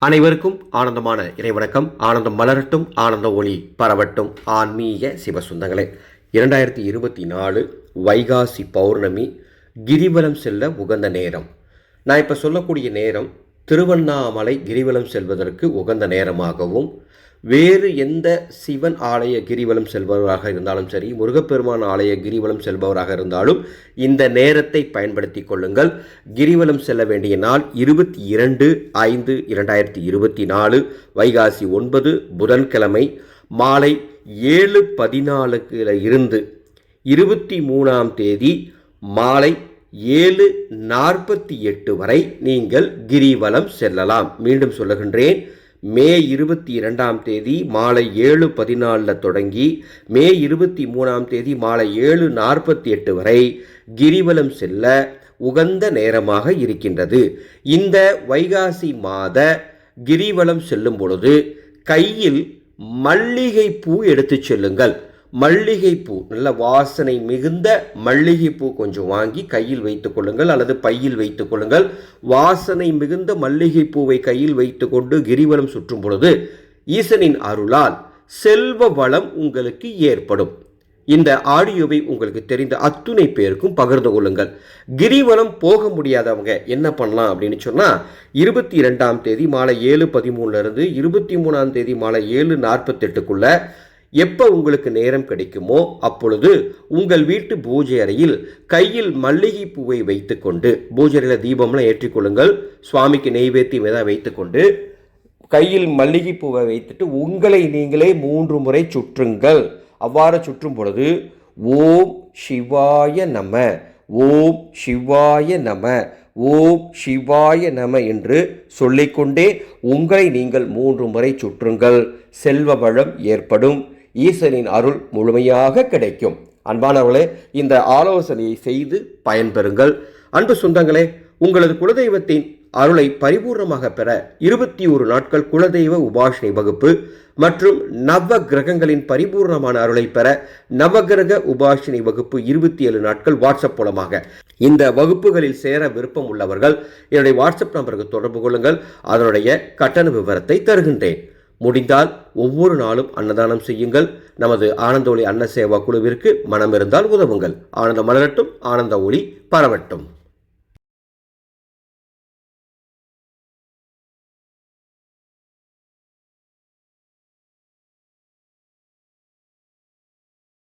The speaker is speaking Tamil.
அனைவருக்கும் ஆனந்தமான இறைவணக்கம். ஆனந்தம் மலரட்டும் ஆனந்த ஒளி பரவட்டும். ஆன்மீக சிவசுந்தங்களே இரண்டாயிரத்தி இருபத்தி நாலு வைகாசி பௌர்ணமி கிரிவலம் செல்ல உகந்த நேரம். நான் இப்போ சொல்லக்கூடிய நேரம் திருவண்ணாமலை கிரிவலம் செல்வதற்கு உகந்த நேரமாகவும் வேறு எந்த சிவன் ஆலய கிரிவலம் செல்பவராக இருந்தாலும் சரி முருகப்பெருமான் ஆலய கிரிவலம் செல்பவராக இருந்தாலும் இந்த நேரத்தை பயன்படுத்தி கொள்ளுங்கள். கிரிவலம் செல்ல வேண்டிய நாள் இருபத்தி இரண்டு ஐந்து இரண்டாயிரத்தி இருபத்தி நாலு வைகாசி ஒன்பது புதன்கிழமை மாலை ஏழு பதினாலுல இருந்து இருபத்தி மூணாம் தேதி மாலை ஏழு நாற்பத்தி எட்டு வரை நீங்கள் கிரிவலம் செல்லலாம். மீண்டும் சொல்லுகின்றேன் மே இருபத்தி இரண்டாம் தேதி மாலை ஏழு பதினாலில் தொடங்கி மே இருபத்தி மூணாம் தேதி மாலை ஏழு நாற்பத்தி எட்டு வரை கிரிவலம் செல்ல உகந்த நேரமாக இருக்கின்றது. இந்த வைகாசி மாத கிரிவலம் செல்லும் பொழுது கையில் மல்லிகை பூ எடுத்துச் செல்லுங்கள். மல்லிகைப்பூ நல்ல வாசனை மிகுந்த மல்லிகைப்பூ கொஞ்சம் வாங்கி கையில் வைத்துக் கொள்ளுங்கள் அல்லது பையில் வைத்துக் கொள்ளுங்கள். வாசனை மிகுந்த மல்லிகைப்பூவை கையில் வைத்துக்கொண்டு கிரிவலம் சுற்றும் பொழுது ஈசனின் அருளால் செல்வ வளம் உங்களுக்கு ஏற்படும். இந்த ஆடியோவை உங்களுக்கு தெரிந்த அத்துணை பேருக்கும் பகிர்ந்து கொள்ளுங்கள். கிரிவலம் போக முடியாதவங்க என்ன பண்ணலாம் அப்படின்னு சொன்னால் இருபத்தி ரெண்டாம் தேதி மாலை ஏழு பதிமூணுலேருந்து இருபத்தி மூணாம் தேதி மாலை ஏழு நாற்பத்தெட்டுக்குள்ளே எப்போ உங்களுக்கு நேரம் கிடைக்குமோ அப்பொழுது உங்கள் வீட்டு பூஜை அறையில் கையில் மல்லிகை பூவை வைத்துக்கொண்டு பூஜை அறையில் தீபம்லாம் ஏற்றிக்கொள்ளுங்கள் சுவாமிக்கு நெய்வேத்தியம் எதாவது வைத்துக்கொண்டு கையில் மல்லிகை பூவை வைத்துட்டு உங்களை நீங்களே மூன்று முறை சுற்றுங்கள். அவ்வாறு சுற்றும் பொழுது ஓம் சிவாய நம ஓம் சிவாய நம ஓம் சிவாய நம என்று சொல்லிக்கொண்டே உங்களை நீங்கள் மூன்று முறை சுற்றுங்கள். செல்வ வளம் ஏற்படும். ஈசனின் அருள் முழுமையாக கிடைக்கும். அன்பானவர்களே இந்த ஆலோசனையை செய்து பயன்பெறுங்கள். அன்பு சொந்தங்களே உங்களது குலதெய்வத்தின் அருளை பரிபூர்ணமாக பெற இருபத்தி ஒரு நாட்கள் குலதெய்வ உபாசனை வகுப்பு மற்றும் நவ கிரகங்களின் பரிபூர்ணமான அருளை பெற நவகிரக உபாசனை வகுப்பு இருபத்தி ஏழு நாட்கள் வாட்ஸ்அப் மூலமாக. இந்த வகுப்புகளில் சேர விருப்பம் உள்ளவர்கள் என்னுடைய வாட்ஸ்அப் நம்பருக்கு தொடர்பு கொள்ளுங்கள். அதனுடைய கட்டண விவரத்தை தருகின்றேன். முடிந்தால் ஒவ்வொரு நாளும் அன்னதானம் செய்யுங்கள். நமது ஆனந்த ஒளி அன்ன சேவா குழுவிற்கு மனம் இருந்தால் உதவுங்கள். ஆனந்த மலரட்டும் ஆனந்த ஒளி பரவட்டும்.